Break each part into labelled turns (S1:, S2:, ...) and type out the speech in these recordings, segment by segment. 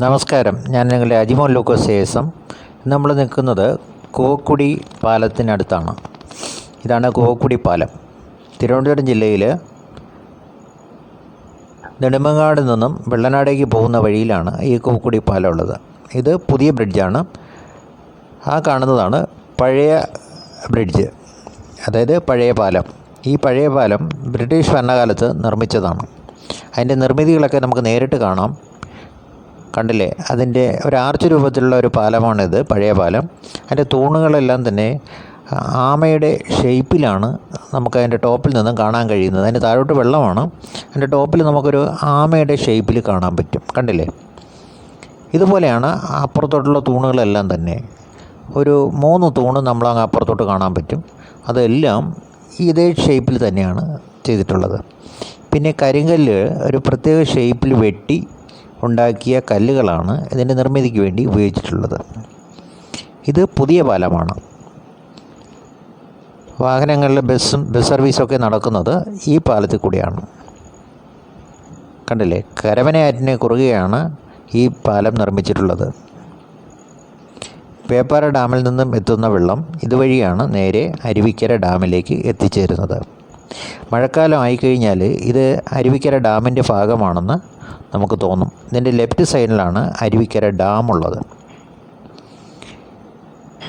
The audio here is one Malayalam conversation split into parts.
S1: നമസ്കാരം. ഞാൻ നിങ്ങളുടെ അജിമോൻ ലൂക്കോസ് എം നമ്മൾ നിൽക്കുന്നത് കോക്കുടി പാലത്തിനടുത്താണ്. ഇതാണ് കോക്കുടി പാലം. തിരുവനന്തപുരം ജില്ലയിൽ നെടുമങ്ങാട് നിന്നും വെള്ളനാടേക്ക് പോകുന്ന വഴിയിലാണ് ഈ കോക്കുടി പാലം ഉള്ളത്. ഇത് പുതിയ ബ്രിഡ്ജാണ്. ആ കാണുന്നതാണ് പഴയ ബ്രിഡ്ജ്. അതായത് പഴയ പാലം. ഈ പഴയ പാലം ബ്രിട്ടീഷ് ഭരണകാലത്ത് നിർമ്മിച്ചതാണ്. അതിന്റെ നിർമ്മിതികളൊക്കെ നമുക്ക് നേരിട്ട് കാണാം. കണ്ടില്ലേ? അതിന്റെ ഒരു ആർച്ച് രൂപത്തിലുള്ള ഒരു പാലമാണിത് പഴയ പാലം. അതിന്റെ തൂണുകളെല്ലാം തന്നെ ആമയുടെ ഷേപ്പിലാണ് നമുക്ക് അതിന്റെ ടോപ്പിൽ നിന്നും കാണാൻ കഴിയുന്നത്. അതിന്റെ താഴോട്ട് വെള്ളമാണ്. അതിന്റെ ടോപ്പിൽ നമുക്കൊരു ആമയുടെ ഷേപ്പിൽ കാണാൻ പറ്റും. കണ്ടില്ലേ? ഇതുപോലെയാണ് അപ്പുറത്തോട്ടുള്ള തൂണുകളെല്ലാം തന്നെ. ഒരു മൂന്ന് തൂണ് നമ്മൾ അങ്ങ് അപ്പുറത്തോട്ട് കാണാൻ പറ്റും. അതെല്ലാം ഇതേ ഷേപ്പിൽ തന്നെയാണ് ചെയ്തിട്ടുള്ളത്. പിന്നെ കരിങ്കല്ല് ഒരു പ്രത്യേക ഷേപ്പിൽ വെട്ടി ഉണ്ടാക്കിയ കല്ലുകളാണ് ഇതിന്റെ നിർമ്മിതിക്ക് വേണ്ടി ഉപയോഗിച്ചിട്ടുള്ളത്. ഇത് പുതിയ പാലമാണ്. വാഹനങ്ങളിൽ ബസ്സും ബസ് സർവീസൊക്കെ നടക്കുന്നത് ഈ പാലത്തിൽ കൂടിയാണ്. കണ്ടില്ലേ? കരമനയാറ്റിനെ കുറുകെയാണ് ഈ പാലം നിർമ്മിച്ചിട്ടുള്ളത്. പേപ്പാറ ഡാമിൽ നിന്നും എത്തുന്ന വെള്ളം ഇതുവഴിയാണ് നേരെ അരുവിക്കര ഡാമിലേക്ക് എത്തിച്ചേരുന്നത്. മഴക്കാലം ആയിക്കഴിഞ്ഞാൽ ഇത് അരുവിക്കര ഡാമിന്റെ ഭാഗമാണെന്ന് നമുക്ക് തോന്നും. ഇതിന്റെ ലെഫ്റ്റ് സൈഡിലാണ് അരുവിക്കര ഡാം ഉള്ളത്.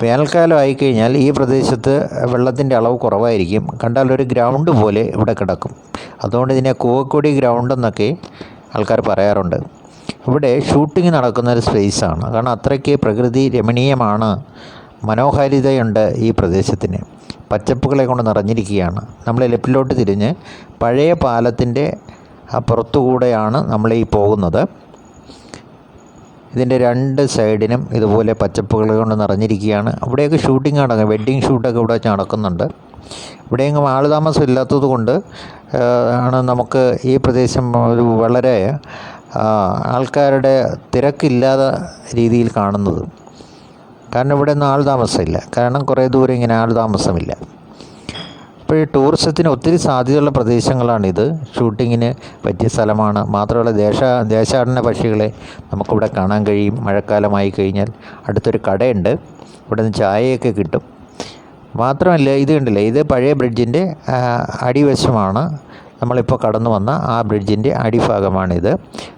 S1: വേനൽക്കാലം ആയിക്കഴിഞ്ഞാൽ ഈ പ്രദേശത്ത് വെള്ളത്തിന്റെ അളവ് കുറവായിരിക്കും. കണ്ടാൽ ഒരു ഗ്രൗണ്ട് പോലെ ഇവിടെ കിടക്കും. അതുകൊണ്ട് ഇതിനെ കൂവക്കൊടി ഗ്രൗണ്ട് എന്നൊക്കെ ആൾക്കാർ പറയാറുണ്ട്. ഇവിടെ ഷൂട്ടിംഗ് നടക്കുന്ന ഒരു സ്പേസാണ് കാരണം അത്രയ്ക്ക് പ്രകൃതി രമണീയമാണ് മനോഹാരിതയുണ്ട് ഈ പ്രദേശത്തിന്. പച്ചപ്പുകളെ കൊണ്ട് നിറഞ്ഞിരിക്കുകയാണ്. നമ്മൾ ലെഫ്റ്റിലോട്ട് തിരിഞ്ഞ് പഴയ പാലത്തിന്റെ അപ്പുറത്തുകൂടെയാണ് നമ്മൾ ഈ പോകുന്നത്. ഇതിന്റെ രണ്ട് സൈഡിനും ഇതുപോലെ പച്ചപ്പുകൾ കൊണ്ട് നിറഞ്ഞിരിക്കുകയാണ്. അവിടെയൊക്കെ ഷൂട്ടിംഗ് നടക്കും വെഡ്ഡിങ് ഷൂട്ടൊക്കെ ഇവിടെ നടക്കുന്നുണ്ട്. ഇവിടെയെങ്കിലും ആളുതാമസം ഇല്ലാത്തത് കൊണ്ട് ആണ് നമുക്ക് ഈ പ്രദേശം ഒരു വളരെ ആൾക്കാരുടെ തിരക്കില്ലാത്ത രീതിയിൽ കാണുന്നത്. കാരണം ഇവിടെ ഒന്നും ആൾതാമസമില്ല കാരണം കുറേ ദൂരം ഇങ്ങനെ ആൾ താമസമില്ല. അപ്പോൾ ഈ ടൂറിസത്തിന് ഒത്തിരി സാധ്യതയുള്ള പ്രദേശങ്ങളാണിത്. ഷൂട്ടിങ്ങിന് പറ്റിയ സ്ഥലമാണ്. മാത്രമല്ല ദേശ ദേശാടന പക്ഷികളെ നമുക്കിവിടെ കാണാൻ കഴിയും. മഴക്കാലമായി കഴിഞ്ഞാൽ അടുത്തൊരു കടയുണ്ട്. ഇവിടെ നിന്ന് ചായയൊക്കെ കിട്ടും. മാത്രമല്ല ഇത് കണ്ടില്ലേ? ഇത് പഴയ ബ്രിഡ്ജിന്റെ അടിവശമാണ്. നമ്മളിപ്പോൾ കടന്നു വന്ന ആ ബ്രിഡ്ജിന്റെ അടിഭാഗമാണിത്.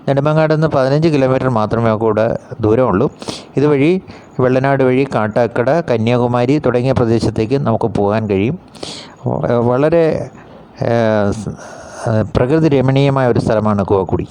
S1: നെടുമങ്ങാട് നിന്ന് പതിനഞ്ച് കിലോമീറ്റർ മാത്രമേ കൂടെ ദൂരമുള്ളൂ. ഇതുവഴി വെള്ളനാട് വഴി കാട്ടാക്കട കന്യാകുമാരി തുടങ്ങിയ പ്രദേശത്തേക്ക് നമുക്ക് പോകാൻ കഴിയും. വളരെ പ്രകൃതി രമണീയമായ ഒരു സ്ഥലമാണ് കുവക്കുടി